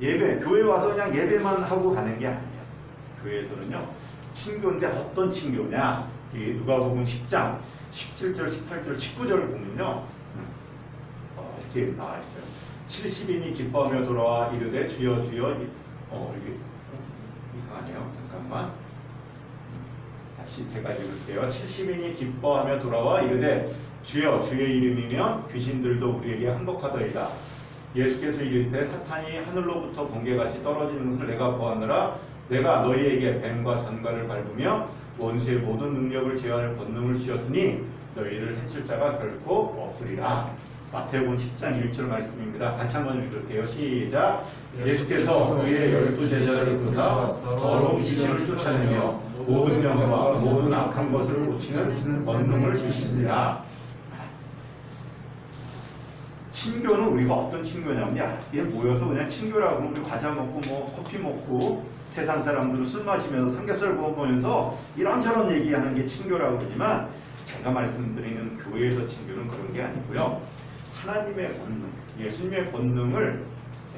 예배, 교회 와서 그냥 예배만 하고 가는 게 아니에요. 교회에서는요, 친교인데 어떤 친교냐? 이 누가복음 10장 17절, 18절, 19절을 보면요, 음, 어, 이렇게 나와 있어요. 70인이 기뻐하며 돌아와 이르되 주여 주여 이- 어 이게 어, 이상하네요. 잠깐만. 다시 제가 읽을게요. 70인이 기뻐하며 돌아와 이르되 주여 주의 이름이면 귀신들도 우리에게 항복하더이다. 예수께서 이르시되 사탄이 하늘로부터 번개같이 떨어지는 것을 내가 보았느라 내가 너희에게 뱀과 전갈을 밟으며 원수의 모든 능력을 제어할 권능을 주었으니 너희를 해칠 자가 결코 없으리라. 마태복음 10장 1절 말씀입니다. 같이 한번 읽을게요. 시작. 예수께서 그의 열두 제자를 부사 더러운 귀신을 쫓아내며 모든 영과 모든 악한 것을 고치는 권능을 주시니라. 친교는 우리가 어떤 친교냐면 야, 얘 모여서 그냥 친교라고 우리 과자 먹고 뭐 커피 먹고 세상 사람들은 술 마시면서 삼겹살 구워 먹으면서 이런저런 얘기하는 게 친교라고 그러지만 제가 말씀드리는 교회에서 친교는 그런 게 아니고요. 하나님의 권능, 예수님의 권능을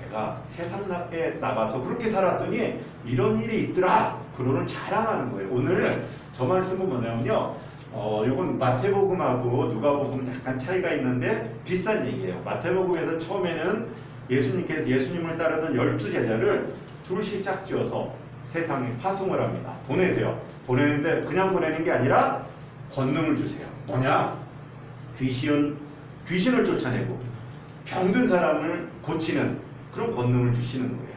내가 세상에 나가서 그렇게 살았더니 이런 일이 있더라. 그러는 자랑하는 거예요. 오늘 저 말씀은 뭐냐면요. 어, 이건 마태복음하고 누가복음 약간 차이가 있는데 비슷한 얘기예요. 마태복음에서 처음에는 예수님께 예수님을 따르던 열두 제자를 둘씩 짝지어서 세상에 파송을 합니다. 보내세요. 보내는데 그냥 보내는 게 아니라 권능을 주세요. 뭐냐? 귀신 귀신을 쫓아내고 병든 사람을 고치는 그런 권능을 주시는 거예요.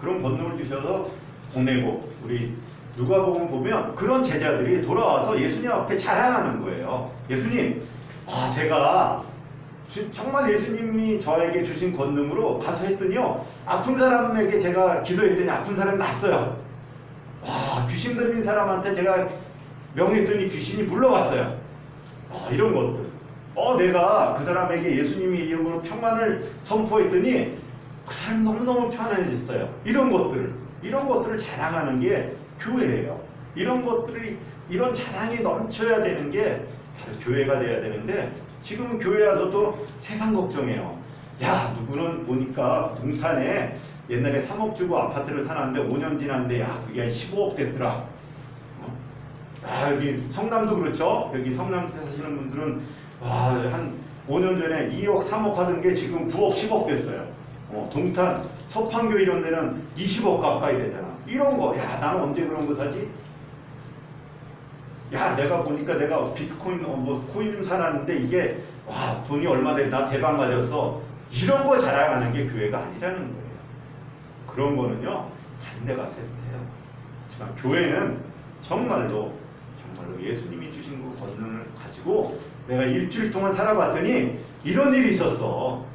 그런 권능을 주셔서 보내고 우리 누가복음 보면 그런 제자들이 돌아와서 예수님 앞에 자랑하는 거예요. 예수님, 아 제가 주- 정말 예수님이 저에게 주신 권능으로 가서 했더니요 아픈 사람에게 제가 기도했더니 아픈 사람이 났어요. 와 귀신 들린 사람한테 제가 명했더니 귀신이 물러갔어요. 아, 이런 것들. 어 내가 그 사람에게 예수님이 이름으로 평안을 선포했더니 그 사람이 너무너무 편안해졌어요. 이런 것들을 이런 것들을 자랑하는 게 교회예요. 이런 것들이 이런 자랑이 넘쳐야 되는 게 바로 교회가 돼야 되는데 지금은 교회 와서도 세상 걱정해요. 야 누구는 보니까 동탄에 옛날에 3억 주고 아파트를 사놨는데 5년 지났는데 야 그게 15억 됐더라. 어? 아 여기 성남도 그렇죠. 여기 성남 사시는 분들은 와한 5년 전에 2억 3억 하던 게 지금 9억 10억 됐어요. 어, 동탄 서판교 이런 데는 20억 가까이 되잖아. 이런 거, 야 나는 언제 그런 거 사지? 야 내가 보니까 내가 비트코인 어, 뭐 코인 좀 사놨는데 이게 와 돈이 얼마 돼 나 대박 맞았어. 이런 거 자랑하는 게 교회가 아니라는 거예요. 그런 거는요 다른 데 가서 해도 돼요. 하지만 교회는 정말로 정말로 예수님이 주신 그 권능을 가지고 내가 일주일 동안 살아봤더니 이런 일이 있었어.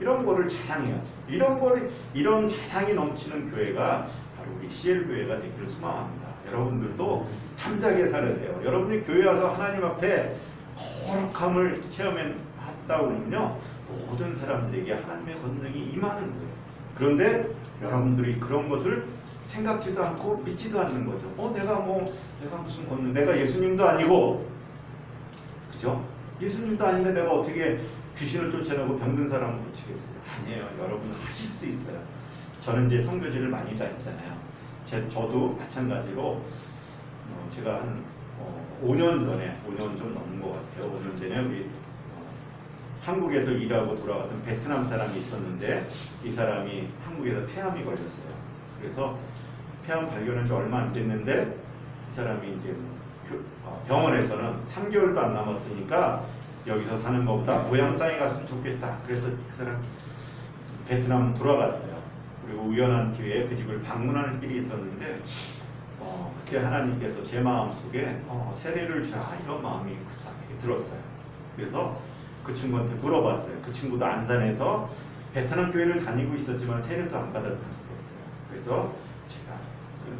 이런 거를 자랑해야죠. 이런 거를 이런 자랑이 넘치는 교회가 바로 우리 CL 교회가 되기를 소망합니다. 여러분들도 탐나게 살으세요. 여러분이 교회 와서 하나님 앞에 거룩함을 체험했다 그러면요 모든 사람들에게 하나님의 권능이 임하는 거예요. 그런데 여러분들이 그런 것을 생각지도 않고 믿지도 않는 거죠. 어, 내가 뭐, 내가 무슨 권능, 내가 예수님도 아니고, 그죠? 예수님도 아닌데 내가 어떻게 귀신을 쫓아내고 병든 사람을 고치겠어요? 아니에요. 여러분은 하실 수 있어요. 저는 이제 선교지를 많이 다녔잖아요. 제, 저도 마찬가지로, 어, 제가 한 어, 5년 전에, 5년 좀 넘은 것 같아요. 5년 전에 여기 어, 한국에서 일하고 돌아갔던 베트남 사람이 있었는데 이 사람이 한국에서 폐암이 걸렸어요. 그래서 폐암 발견한 지 얼마 안 됐는데 이 사람이 이제 교- 어, 병원에서는 3개월도 안 남았으니까 여기서 사는 것보다 고향 땅에 갔으면 좋겠다. 그래서 그 사람 베트남 돌아갔어요. 그리고 우연한 기회에 그 집을 방문하는 길이 있었는데 어, 그때 하나님께서 제 마음 속에 어, 세례를 주라 이런 마음이 급하게 들었어요. 그래서 그 친구한테 물어봤어요. 그 친구도 안산에서 베트남 교회를 다니고 있었지만 세례도 안 받은 상태였어요. 그래서 제가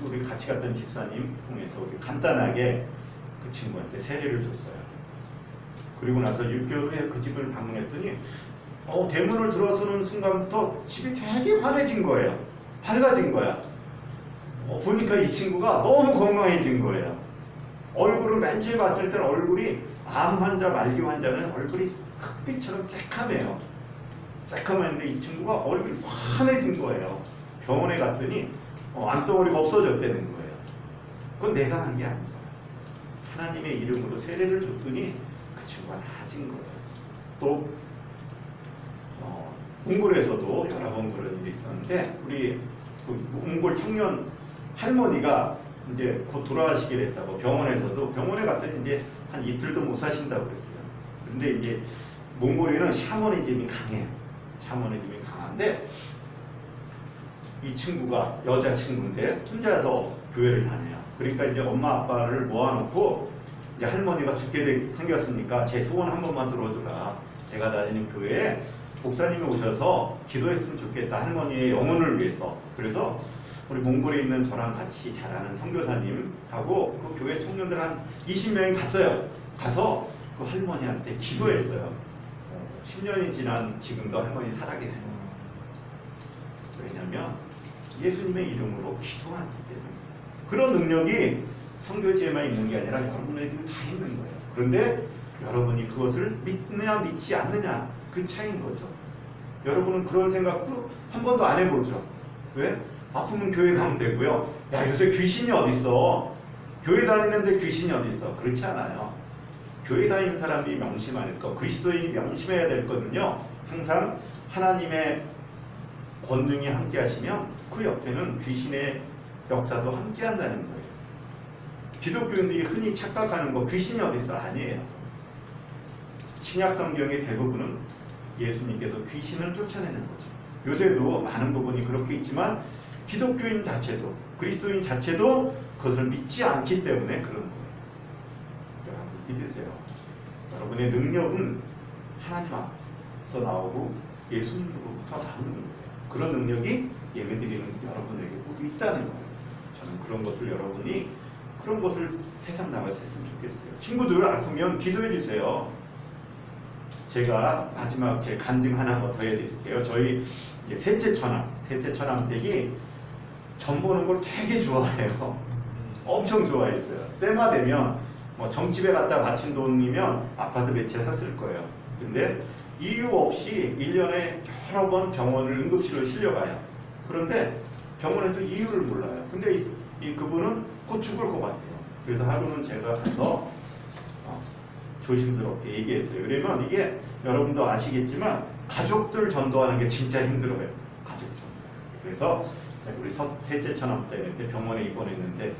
우리 같이 갔던 집사님 통해서 우리 간단하게 그 친구한테 세례를 줬어요. 그리고 나서 6개월 후에 그 집을 방문했더니 어, 대문을 들어서는 순간부터 집이 되게 환해진 거예요. 밝아진 거야. 어, 보니까 이 친구가 너무 건강해진 거예요. 얼굴을 맨 처음에 봤을 때는 얼굴이 암 환자, 말기 환자는 얼굴이 흑빛처럼 새카매요. 새까만데 이 친구가 얼굴이 환해진 거예요. 병원에 갔더니 어, 안덩어리가 없어졌다는 거예요. 그건 내가 한 게 아니잖아. 하나님의 이름으로 세례를 줬더니 그 친구가 나아진 거예요. 또 어, 몽골에서도 여러 번 그런 일이 있었는데 우리 그 몽골 청년 할머니가 이제 곧 돌아가시게 됐다고 병원에서도 병원에 갔더니 이제 한 이틀도 못 사신다고 그랬어요. 근데 이제 몽골에는 샤머니즘이 강해요. 샤머니즘이 강한데 이 친구가 여자 친구인데 혼자서 교회를 다녀요. 그러니까 이제 엄마 아빠를 모아놓고 이제 할머니가 죽게 되- 생겼으니까 제 소원 한 번만 들어주라. 제가 다니는 교회에 목사님이 오셔서 기도했으면 좋겠다. 할머니의 영혼을 위해서. 그래서 우리 몽골에 있는 저랑 같이 잘 아는 선교사님하고 그 교회 청년들 한 20명이 갔어요. 가서 그 할머니한테 기도했어요. 어, 10년이 지난 지금도 할머니 살아계세요. 왜냐면 예수님의 이름으로 기도하기 때문에 그런 능력이 성교지에만 있는 게 아니라 여러분에게도 다 있는 거예요. 그런데 여러분이 그것을 믿느냐 믿지 않느냐 그 차이인 거죠. 여러분은 그런 생각도 한 번도 안 해보죠. 왜? 아프면 교회 가면 되고요. 야 요새 귀신이 어딨어? 교회 다니는데 귀신이 어딨어? 그렇지 않아요. 교회 다니는 사람이 명심할 거, 그리스도인이 명심해야 될 거는요. 항상 하나님의 권능이 함께 하시면 그 옆에는 귀신의 역사도 함께 한다는 거예요. 기독교인들이 흔히 착각하는 거 귀신이 어디 있어? 아니에요. 신약 성경의 대부분은 예수님께서 귀신을 쫓아내는 거죠. 요새도 많은 부분이 그렇게 있지만 기독교인 자체도 그리스도인 자체도 그것을 믿지 않기 때문에 그런 거예요. 여러분 믿으세요. 여러분의 능력은 하나님 앞에서 나오고 예수님으로부터 나오는 거예요. 그런 능력이 예배드리는 여러분에게 모두 있다는 거예요. 저는 그런 것을 여러분이 그런 것을 세상 나가서 했으면 좋겠어요. 친구들 아프면 기도해 주세요. 제가 마지막 제 간증 하나 더 해드릴게요. 저희 셋째 처남, 셋째 처남댁이 전 보는 걸 되게 좋아해요. 엄청 좋아했어요. 때마 되면 뭐 정집에 갔다 바친 돈이면 아파트 몇채 샀을 거예요. 근데 이유 없이 1년에 여러 번 병원을 응급실로 실려가요. 그런데 병원에도 이유를 몰라요. 근데 이, 이 그분은 곧 죽을 것 같아요. 그래서 하루는 제가 가서 어, 조심스럽게 얘기했어요. 왜냐면 이게 여러분도 아시겠지만 가족들 전도하는 게 진짜 힘들어요. 가족 전도. 그래서 우리 서- 셋째 처남 때문에 병원에 입원했는데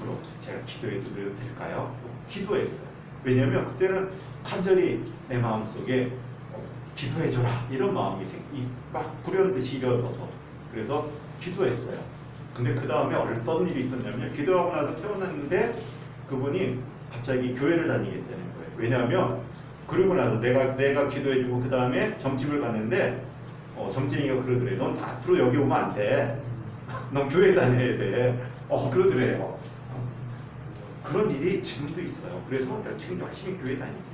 물어 제가 기도해 드려도 될까요? 기도했어요. 왜냐면 그때는 간절히 내 마음속에 어, 기도해줘라 이런 마음이 생- 이- 막 불현듯이 일어서서 그래서 기도했어요. 근데 그 다음에 어떤 일이 있었냐면 기도하고 나서 태어났는데 그분이 갑자기 교회를 다니겠다는 거예요. 왜냐하면 그러고 나서 내가 내가 기도해주고 그 다음에 점집을 갔는데 어, 점쟁이가 그러더래. 넌 앞으로 여기 오면 안 돼. 넌 교회 다녀야 돼. 어 그러더래요. 어, 그런 일이 지금도 있어요. 그래서 지금 열심히 교회 다니세요.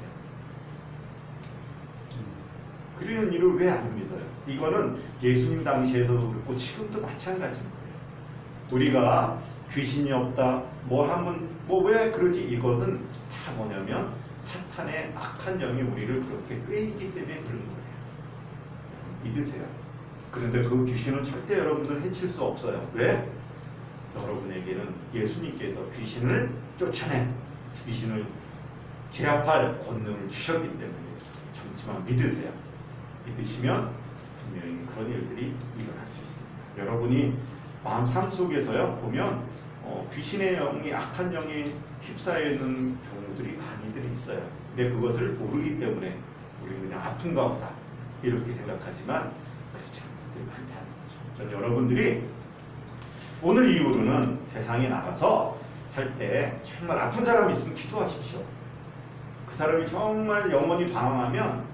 그런 일을 왜 안 믿어요? 이거는 예수님 당시에서도 그렇고 지금도 마찬가지인 거예요. 우리가 귀신이 없다, 뭘 하면 뭐 왜 그러지? 이것은 다 뭐냐면 사탄의 악한 영이 우리를 그렇게 꾀이기 때문에 그런 거예요. 믿으세요. 그런데 그 귀신은 절대 여러분들 해칠 수 없어요. 왜? 여러분에게는 예수님께서 귀신을 쫓아내 귀신을 제압할 권능을 주셨기 때문에 잠시만 믿으세요. 믿으시면 분명히 그런 일들이 일어날 수 있습니다. 여러분이 마음 삶 속에서요 보면 어, 귀신의 영이 악한 영이 휩싸여 있는 경우들이 많이들 있어요. 근데 그것을 모르기 때문에 우리는 그냥 아픈가 보다 이렇게 생각하지만 그렇지 않은 것들이 많다는 거죠. 전 여러분들이 오늘 이후로는 세상에 나가서 살 때 정말 아픈 사람이 있으면 기도하십시오. 그 사람이 정말 영원히 방황하면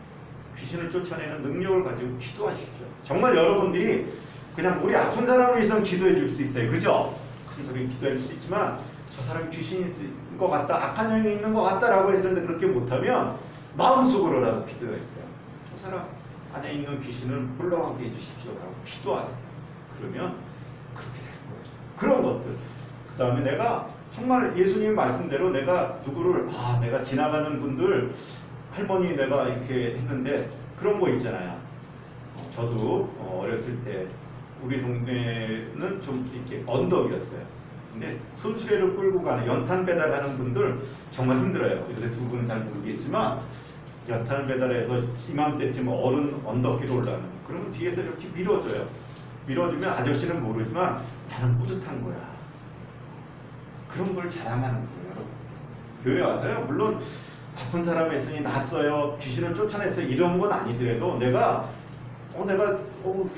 귀신을 쫓아내는 능력을 가지고 기도하십시오. 정말 여러분들이 그냥 우리 아픈 사람을 위해서는 기도해 줄 수 있어요. 그죠? 큰 소리 기도해 줄 수 있지만 저 사람이 있는 것 같다, 악한 영이 있는 것 같다라고 했는데 그렇게 못하면 마음속으로라도 기도했어요. 저 사람 안에 있는 귀신을 물러가게 해주십시오라고 기도하세요. 그러면 그렇게 될 거예요. 그런 것들. 그 다음에 내가 정말 예수님 말씀대로 내가 누구를 아 내가 지나가는 분들 할머니 내가 이렇게 했는데 그런 거 있잖아요. 어, 저도 어, 어렸을 때 우리 동네는 좀 이렇게 언덕이었어요. 근데 손수레를 끌고 가는 연탄 배달하는 분들 정말 힘들어요. 요새 두 분은 잘 모르겠지만 연탄 배달해서 이맘때쯤 어른 언덕길로 올라가는 거. 그러면 뒤에서 이렇게 밀어줘요. 밀어주면 아저씨는 모르지만 나는 뿌듯한 거야. 그런 걸 자랑하는 거예요, 여러분. 교회 와서요. 물론 아픈 사람이 있으니 났어요. 귀신을 쫓아냈어요. 이런 건 아니더라도 내가 어 내가 어,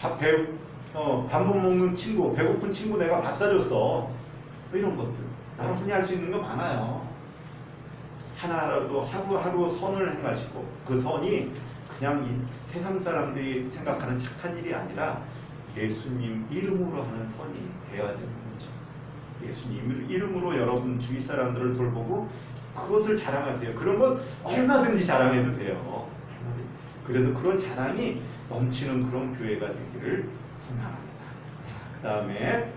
밥 배, 어, 밥 못 먹는 친구, 배고픈 친구 내가 밥 사줬어. 뭐 이런 것들. 여러분이 할수 있는 거 많아요. 하나라도 하루하루 선을 행하시고 그 선이 그냥 이 세상 사람들이 생각하는 착한 일이 아니라 예수님 이름으로 하는 선이 되어야 되는 거죠. 예수님 이름으로 여러분 주위 사람들을 돌보고 그것을 자랑하세요. 그런 건 얼마든지 자랑해도 돼요. 그래서 그런 자랑이 넘치는 그런 교회가 되기를 소망합니다. 자, 그 다음에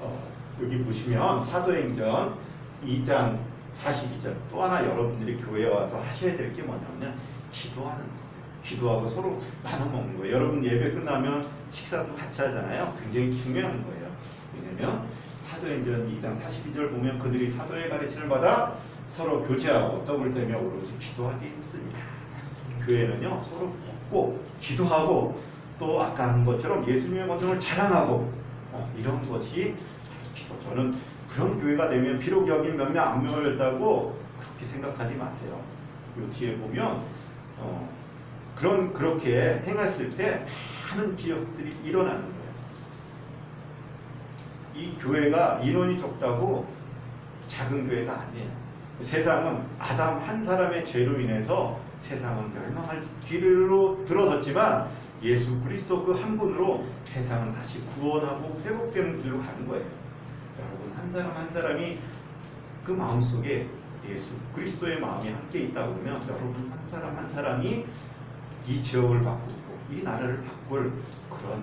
어, 여기 보시면 사도행전 2장 42절 또 하나 여러분들이 교회에 와서 하셔야 될 게 뭐냐면 기도하는. 기도하고 서로 나눠 먹는 거예요. 여러분 예배 끝나면 식사도 같이 하잖아요. 굉장히 중요한 거예요. 왜냐면 사도행전 2장 42절 보면 그들이 사도의 가르침을 받아 서로 교제하고 떡을 떼며 오로지 기도하기 힘씁니다. 교회는요 서로 돕고 기도하고 또 아까 한 것처럼 예수님의 권능을 자랑하고 어, 이런 것이 기도. 저는 그런 교회가 되면 비록 여기 몇명안 모였다고 그렇게 생각하지 마세요. 요 뒤에 보면 어, 그런 그렇게 행했을 때 많은 기억들이 일어나는 거예요. 이 교회가 인원이 적다고 작은 교회가 아니에요. 세상은 아담 한 사람의 죄로 인해서 세상은 멸망할 길로 들어섰지만 예수 그리스도 그 한 분으로 세상은 다시 구원하고 회복되는 길로 가는 거예요. 여러분 한 사람 한 사람이 그 마음 속에 예수 그리스도의 마음이 함께 있다 그러면 여러분 한 사람 한 사람이 이 지역을 바꾸고 이 나라를 바꿀 그런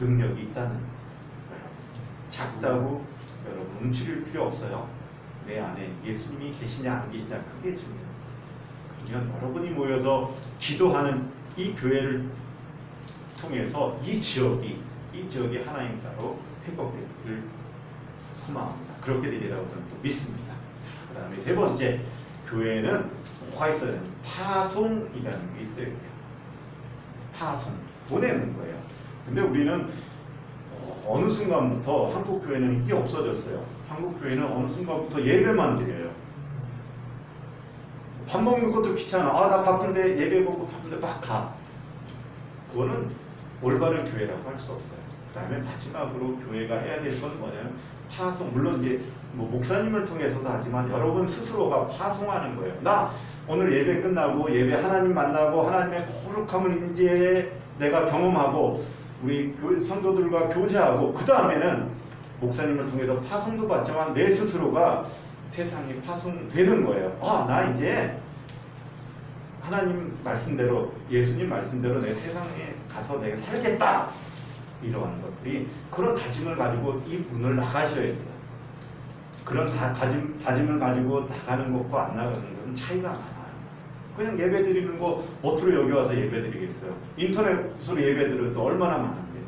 능력이 있다는 거예요. 작다고 여러분 움츠릴 필요 없어요. 내 안에 예수님이 계시냐 안 계시냐 그게 중요해요. 그러면 여러분이 모여서 기도하는 이 교회를 통해서 이 지역이 이 지역이 하나님 따로 회복되기를 소망합니다. 그렇게 되리라고 저는 또 믿습니다. 그 다음에 세 번째 교회는 뭐가 있어야 되는 파송이라는 게 있어야 돼요. 파송 보내는 거예요. 근데 우리는 어, 어느 순간부터 한국 교회는 이게 없어졌어요. 한국 교회는 어느 순간부터 예배만 드려요. 밥 먹는 것도 귀찮아. 아, 나 바쁜데 예배 보고 바쁜데 막 가. 그거는 올바른 교회라고 할 수 없어요. 그 다음에 마지막으로 교회가 해야 될 건 뭐냐면 파송. 물론 이제 뭐 목사님을 통해서도 하지만 여러분 스스로가 파송하는 거예요. 나 오늘 예배 끝나고 예배 하나님 만나고 하나님의 거룩함을 이제 내가 경험하고 우리 교- 성도들과 교제하고 그 다음에는 목사님을 통해서 파송도 받지만 내 스스로가 세상에 파송되는 거예요. 아, 나 이제 하나님 말씀대로 예수님 말씀대로 내 세상에 가서 내가 살겠다 이러한 것들이 그런 다짐을 가지고 이 문을 나가셔야 돼요. 그런 다, 다짐, 다짐을 가지고 나가는 것과 안 나가는 것은 차이가 많아요. 그냥 예배 드리는 거 어떻게 여기 와서 예배 드리겠어요? 인터넷으로 예배 드려도 얼마나 많은데.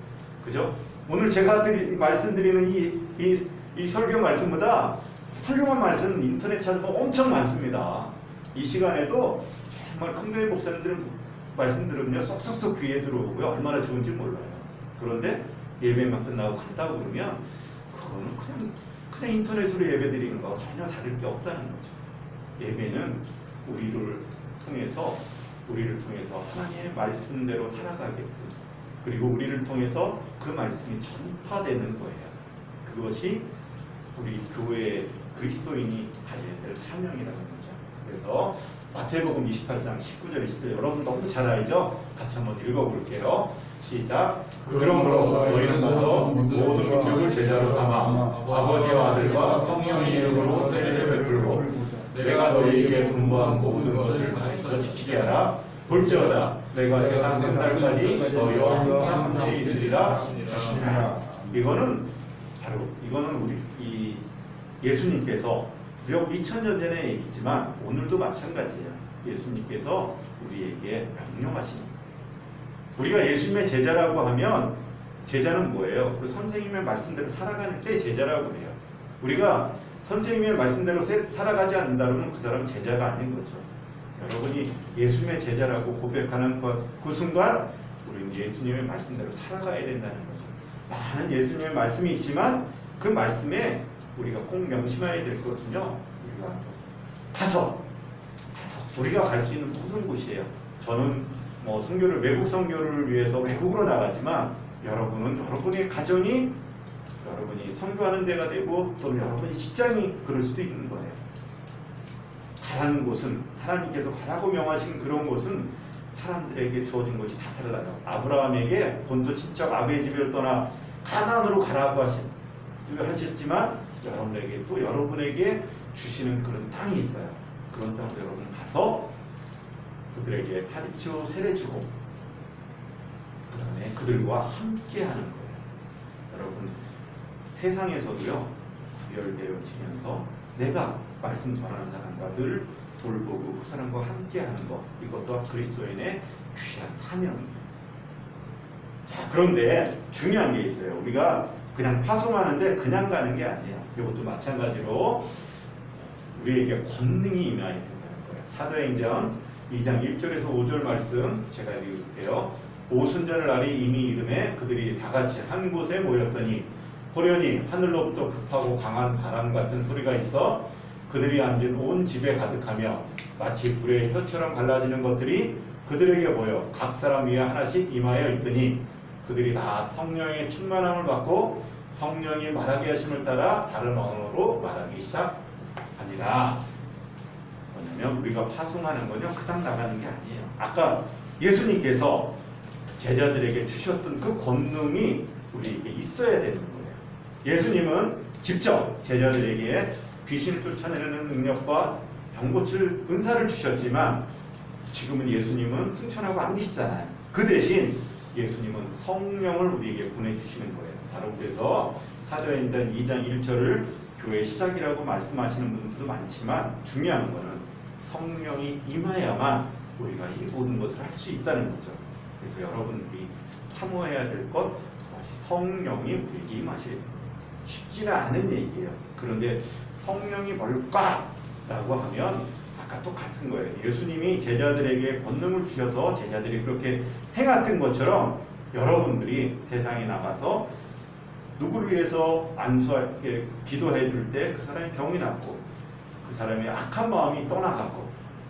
그죠? 오늘 제가 드리, 말씀드리는 이, 이, 이 설교 말씀보다 훌륭한 말씀은 인터넷 찾아보면 엄청 많습니다. 이 시간에도 정말 큰교회 목사님들 말씀 들으면요 쏙쏙쏙 귀에 들어오고요 얼마나 좋은지 몰라요. 그런데 예배만 끝나고 간다고 그러면 그거는 그냥 그냥 인터넷으로 예배 드리는 거하고 전혀 다를 게 없다는 거죠. 예배는 우리를 통해서 우리를 통해서 하나님의 말씀대로 살아가게끔 그리고 우리를 통해서 그 말씀이 전파되는 거예요. 그것이 우리 교회 그리스도인이 가져야 될 사명이라는 거죠. 그래서 마태복음 28장 19절 20절 여러분 너무 잘 알죠? 같이 한번 읽어볼게요. 시작. 그러므로 너희는 가서 모든 민족을 제자로 삼아 아버지와 아들과 성령의 이름으로 세례를 베풀고 내가 너희에게 분부한 모든 것을 가르쳐 지키게 하라. 볼지어다 내가 세상 끝날까지 너희와 항상 함께 있으리라. 이거는 바로 이거는 우리 이 예수님께서 비록 2000년 전의 얘기지만 오늘도 마찬가지예요. 예수님께서 우리에게 명령하신 우리가 예수님의 제자라고 하면 제자는 뭐예요? 그 선생님의 말씀대로 살아가는 때 제자라고 그래요. 우리가 선생님의 말씀대로 세- 살아가지 않는다면 그 사람은 제자가 아닌 거죠. 여러분이 예수님의 제자라고 고백하는 것, 그 순간 우리는 예수님의 말씀대로 살아가야 된다는 거죠. 많은 예수님의 말씀이 있지만 그 말씀에 우리가 꼭 명심해야 될 것은요. 우리가 가서 가서 우리가 갈 수 있는 모든 곳이에요. 저는 뭐 선교를 외국 선교를 위해서 외국으로 나가지만 여러분은 여러분의 가정이 여러분이 선교하는 데가 되고 또는 여러분이 직장이 그럴 수도 있는 거예요. 가라는 곳은 하나님께서 가라고 명하신 그런 곳은 사람들에게 주어진 것이 다 달라요. 아브라함에게 본토 친척 아베의 집을 떠나 가나안으로 가라고 하신 하셨지만 여러분에게 또 여러분에게 주시는 그런 땅이 있어요. 그런 땅으로 여러분 가서 그들에게 파리치고 세례주고 그 다음에 그들과 함께하는 거예요. 여러분 세상에서도요 구별되어지면서 내가 말씀 전하는 사람과 늘 돌보고 그 사람과 함께하는 것 이것도 그리스도인의 귀한 사명입니다. 자 그런데 중요한 게 있어요. 우리가 그냥 파송하는데 그냥 가는 게 아니에요. 이것도 마찬가지로 우리에게 권능이 임하야 된다는 거예요. 사도행전 2장 1절에서 5절 말씀 제가 읽을게요. 오순절을 날이 이미 이름에 그들이 다 같이 한 곳에 모였더니 호련히 하늘로부터 급하고 강한 바람 같은 소리가 있어 그들이 앉은 온 집에 가득하며 마치 불의 혀처럼 갈라지는 것들이 그들에게 보여 각 사람 위에 하나씩 임하여 있더니 그들이 다 성령의 충만함을 받고 성령이 말하게 하심을 따라 다른 언어로 말하기 시작하니라. 뭐냐면 우리가 파송하는 건요 그상 나가는 게 아니에요. 아까 예수님께서 제자들에게 주셨던 그 권능이 우리에게 있어야 되는 거예요. 예수님은 직접 제자들에게 귀신을 쫓아내는 능력과 병 고칠 은사를 주셨지만 지금은 예수님은 승천하고 안 계시잖아요. 그 대신 예수님은 성령을 우리에게 보내주시는 거예요. 바로 그래서 사도행전 2장 1절을 교회 시작이라고 말씀하시는 분들도 많지만 중요한 거는 성령이 임하야만 우리가 이 모든 것을 할 수 있다는 거죠. 그래서 여러분들이 사모해야 될 것 성령이 우리에게 돼요. 쉽지는 않은 얘기예요. 그런데 성령이 뭘까라고 하면 아까 똑같은 거예요. 예수님이 제자들에게 권능을 주셔서 제자들이 그렇게 행했던 것처럼 여러분들이 세상에 나가서 누구를 위해서 안수하게 기도해 줄 때 그 사람이 병이 낫고 그 사람의 악한 마음이 떠나가고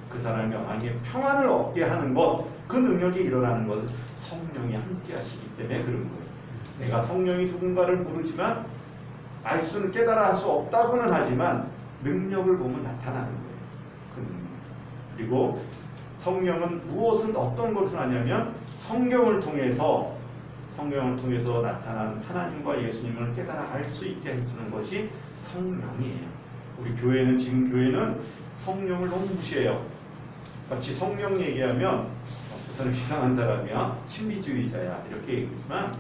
그 사람의 마음에 평안을 얻게 하는 것, 그 능력이 일어나는 것은 성령이 함께 하시기 때문에 그런 거예요. 내가 성령이 누군가를 모르지만 알 수는 깨달아 할 수 없다고는 하지만 능력을 보면 나타나는 거예요. 그. 그리고 성령은 무엇은 어떤 것을 하냐면 성경을 통해서 성경을 통해서 나타난 하나님과 예수님을 깨달아 알 수 있게 해주는 것이 성령이에요. 우리 교회는 지금 교회는 성령을 너무 무시해요. 마치 성령 얘기하면 저 사람 이상한 사람이야, 신비주의자야 이렇게 얘기지만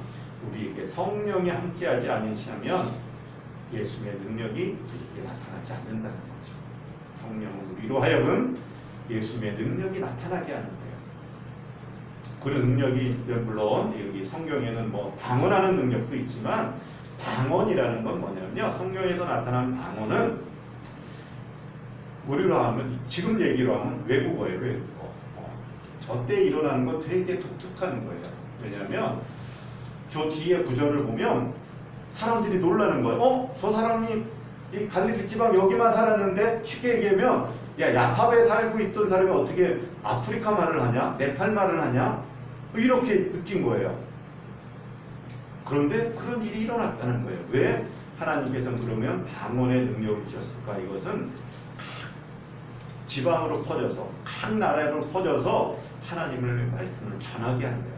우리에게 성령이 함께하지 않으시면 예수님의 능력이 우리에게 나타나지 않는다는 거죠. 성령은 우리로 하여금 예수님의 능력이 나타나게 하는 거예요. 그 능력이 물론 여기 성경에는 뭐 방언하는 능력도 있지만 방언이라는 건 뭐냐면요. 성경에서 나타난 방언은 우리로 하면 지금 얘기로 하면 외국어예요. 외국어. 어. 저때 일어나는 건 되게 독특한 거예요. 왜냐하면 저 뒤에 구절을 보면 사람들이 놀라는 거예요. 어? 저 사람이 이 갈릴리 지방 여기만 살았는데 쉽게 얘기하면 야 야탑에 살고 있던 사람이 어떻게 아프리카 말을 하냐? 네팔 말을 하냐? 이렇게 느낀 거예요. 그런데 그런 일이 일어났다는 거예요. 왜? 하나님께서 그러면 방언의 능력을 주셨을까? 이것은 각 지방으로 퍼져서 각 나라로 퍼져서 하나님의 말씀을 전하게 하는 거예요.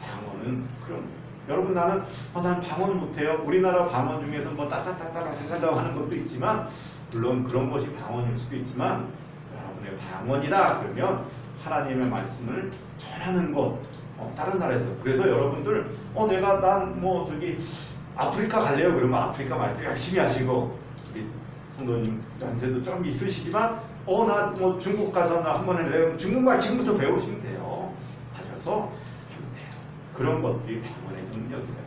방언은 그런 거예요. 여러분 나는 어, 난 방언 못해요. 우리나라 방언 중에서 뭐 따따따따따따 하는 것도 있지만 물론 그런 것이 방언일 수도 있지만 여러분의 방언이다. 그러면 하나님의 말씀을 전하는 것 어, 다른 나라에서. 그래서 여러분들 어 내가 난 뭐 저기 아프리카 갈래요? 그러면 아프리카 말도 열심히 하시고 우리 성도님 연세도 좀 있으시지만 어 나 뭐 중국 가서 나 한번 할래요? 중국말 지금부터 배우시면 돼요. 하셔서 그런 것들이 방언의 능력이다.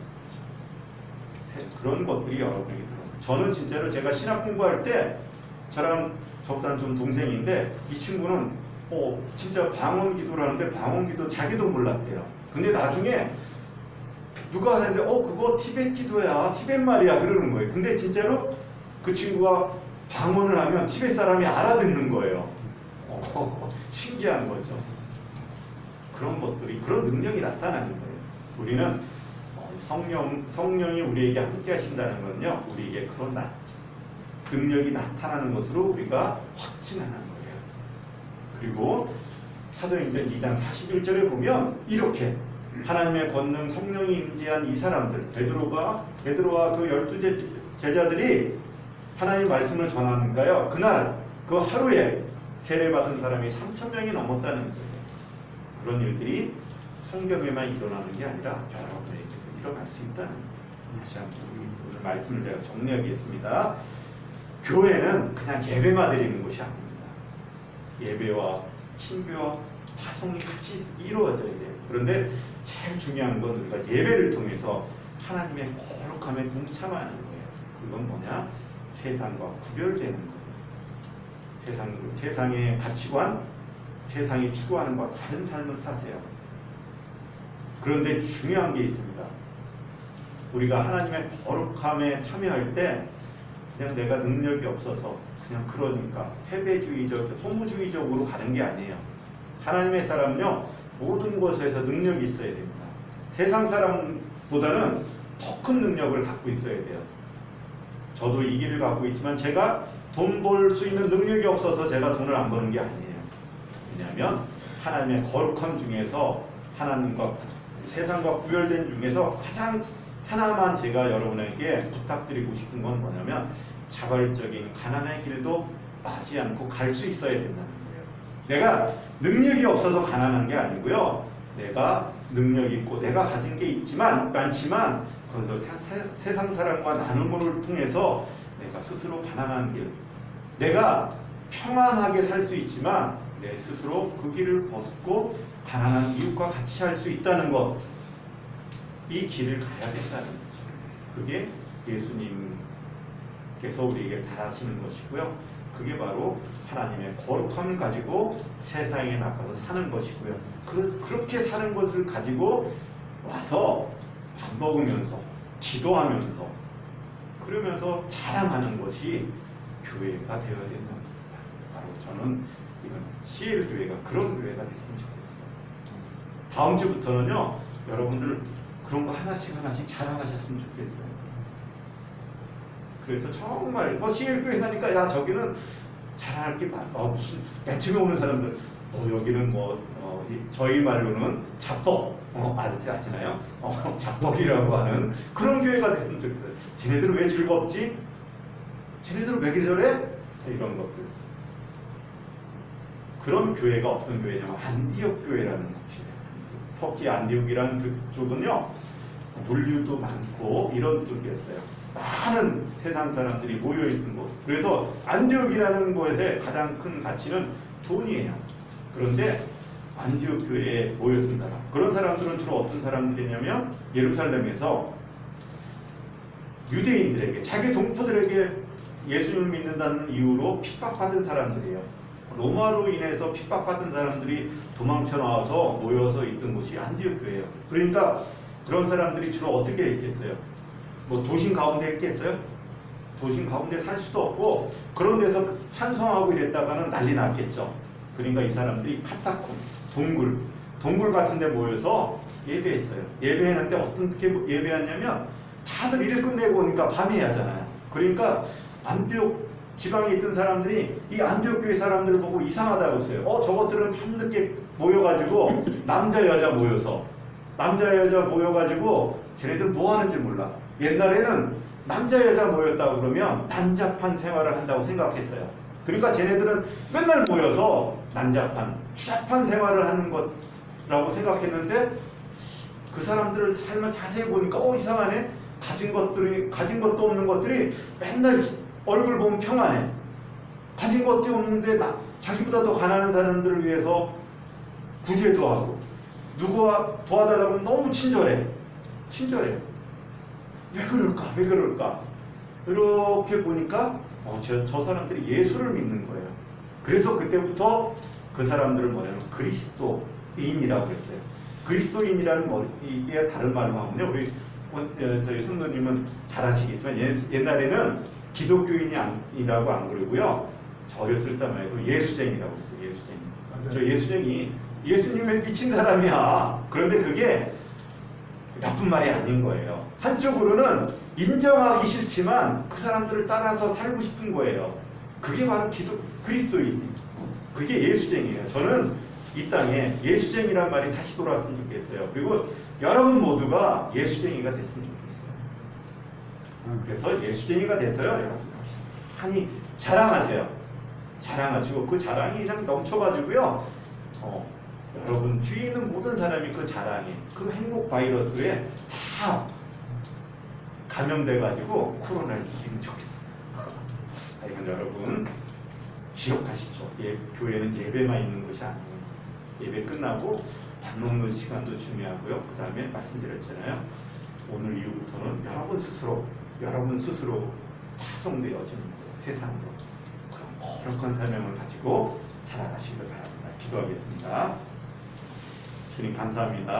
그런 것들이 여러분에게 들어. 저는 진짜로 제가 신학 공부할 때 저랑 저보다는 좀 동생인데 이 친구는 어 진짜 방언 기도를 하는데 방언 기도 자기도 몰랐대요. 근데 나중에 누가 하는데 어 그거 티벳 기도야 티벳 말이야 그러는 거예요. 근데 진짜로 그 친구가 방언을 하면 티벳 사람이 알아듣는 거예요. 어, 신기한 거죠. 그런 것들이 그런 능력이 나타나는 거예요. 우리는 어, 성령 성령이 우리에게 함께 하신다는 건요. 우리에게 그런 나, 능력이 나타나는 것으로 우리가 확신하는 거예요. 그리고 사도행전 2장 41절에 보면 이렇게 하나님의 권능 성령이 임재한 이 사람들 베드로가 베드로와 그 열두 제- 제자들이 하나님 말씀을 전하는가요? 그날 그 하루에 세례 받은 사람이 3천 명이 넘었다는 거예요. 그런 일들이 성경에만 일어나는 게 아니라 여러 분에게도 일어날 수 있다는. 다시 한번 말씀을 제가 정리하겠습니다. 교회는 그냥 예배만 드리는 곳이 아닙니다. 예배와 친교와 파송이 같이 이루어져야 돼요. 그런데 제일 중요한 건 우리가 예배를 통해서 하나님의 거룩함에 동참하는 거예요. 그건 뭐냐? 세상과 구별되는 거예요. 세상, 세상의 가치관, 세상이 추구하는 것과 다른 삶을 사세요. 그런데 중요한 게 있습니다. 우리가 하나님의 거룩함에 참여할 때 그냥 내가 능력이 없어서 그냥 그러니까 패배주의적, 소무주의적으로 가는 게 아니에요. 하나님의 사람은요 모든 것에서 능력이 있어야 됩니다. 세상 사람보다는 더 큰 능력을 갖고 있어야 돼요. 저도 이 길을 갖고 있지만 제가 돈 벌 수 있는 능력이 없어서 제가 돈을 안 버는 게 아니에요. 왜냐하면 하나님의 거룩함 중에서 하나님과 구- 세상과 구별된 중에서 가장 하나만 제가 여러분에게 부탁드리고 싶은 건 뭐냐면 자발적인 가난의 길도 맞지 않고 갈 수 있어야 된다는 거예요. 내가 능력이 없어서 가난한 게 아니고요. 내가 능력 있고 내가 가진 게 있지만 많지만 그것을 세- 세- 세상 사람과 나눔을 통해서 내가 스스로 가난한 길, 내가 평안하게 살 수 있지만 내 스스로 그 길을 벗고 가난한 이웃과 같이 할 수 있다는 것, 이 길을 가야 된다는 거죠. 그게 예수님께서 우리에게 바라시는 것이고요. 그게 바로 하나님의 거룩함을 가지고 세상에 나가서 사는 것이고요. 그, 그렇게 사는 것을 가지고 와서 밥 먹으면서 기도하면서 그러면서 자랑하는 것이 교회가 되어야 된다는 겁니다. 바로 저는 이건 CL 교회가 그런 교회가 됐으면 좋겠어요. 다음 주부터는요, 여러분들 그런 거 하나씩 하나씩 자랑하셨으면 좋겠어요. 그래서 정말 뭐 CL 교회 하니까 야 저기는 자랑할 게 많. 어 무슨 맨 처음에 오는 사람들 어 여기는 뭐 어, 이- 저희 말로는 잡법 어 아시 아시나요? 어 잡법이라고 하는 그런 교회가 됐으면 좋겠어요. 쟤네들은 왜 즐겁지? 쟤네들은 왜 저래? 이런 것들. 그런 교회가 어떤 교회냐면 안디옥 교회라는 곳이에요. 터키 안디옥이라는 그쪽은요 물류도 많고 이런 쪽이었어요. 많은 세상 사람들이 모여 있는 곳. 그래서 안디옥이라는 곳의 가장 큰 가치는 돈이에요. 그런데 안디옥 교회에 모였던 사람. 그런 사람들은 주로 어떤 사람들이냐면 예루살렘에서 유대인들에게 자기 동포들에게 예수님을 믿는다는 이유로 핍박받은 사람들이에요. 로마로 인해서 핍박받은 사람들이 도망쳐 나와서 모여서 있던 곳이 교회예요. 그러니까 그런 사람들이 주로 어떻게 있겠어요? 뭐 도심 가운데 있겠어요? 도심 가운데 살 수도 없고 그런 데서 찬송하고 이랬다가는 난리 났겠죠. 그러니까 이 사람들이 카타콤, 동굴, 동굴 같은 데 모여서 예배했어요. 예배했는데 어떻게 예배했냐면 다들 일 끝내고 오니까 밤에 하잖아요. 그러니까 안디옥 지방에 있던 사람들이 이 안디옥 교회 사람들을 보고 이상하다고 했어요. 어 저것들은 밤늦게 모여가지고 남자 여자 모여서 남자 여자 모여가지고 쟤네들 뭐 하는지 몰라. 옛날에는 남자 여자 모였다고 그러면 난잡한 생활을 한다고 생각했어요. 그러니까 쟤네들은 맨날 모여서 난잡한 추잡한 생활을 하는 것라고 생각했는데 그 사람들을 삶을 자세히 보니까 어 이상하네. 가진 것들이 가진 것도 없는 것들이 맨날 얼굴 보면 평안해. 가진 것도 없는데 나, 자기보다 더 가난한 사람들을 위해서 구제도 하고 누구와 도와달라고 하면 너무 친절해. 친절해. 왜 그럴까? 왜 그럴까? 이렇게 보니까 어, 저, 저 사람들이 예수를 믿는 거예요. 그래서 그때부터 그 사람들을 뭐냐면 그리스도인이라고 했어요. 그리스도인이라는 뭐, 이게 다른 말로 하면요. 우리 어, 어, 저희 성도님은 잘 아시겠지만 옛, 옛날에는 기독교인이라고 안 그러고요. 저 어렸을 때만 해도 예수쟁이라고 했어요. 예수쟁이. 맞아요. 저 예수쟁이 예수님에 미친 사람이야. 그런데 그게 나쁜 말이 아닌 거예요. 한쪽으로는 인정하기 싫지만 그 사람들을 따라서 살고 싶은 거예요. 그게 바로 기독 그리스도인. 그게 예수쟁이에요. 저는 이 땅에 예수쟁이란 말이 다시 돌아왔으면 좋겠어요. 그리고 여러분 모두가 예수쟁이가 됐으면 좋겠어요. 음, 그래서 예수쟁이가 돼서요, 한이 자랑하세요. 자랑하시고 그 자랑이 그냥 넘쳐가지고요. 어, 여러분 뒤에 있는 모든 사람이 그 자랑에 그 행복 바이러스에 다 감염돼가지고 코로나를 이기면 좋겠어요. 하여간 여러분 기억하십시오. 예, 교회는 예배만 있는 것이 아니에요. 예배 끝나고 밥 먹는 시간도 중요하고요. 그 다음에 말씀드렸잖아요. 오늘 이후부터는 여러분 스스로 여러분 스스로 거예요. 세상으로. 그런 거룩한 사명을 가지고 살아가시길 바랍니다. 기도하겠습니다. 주님 감사합니다.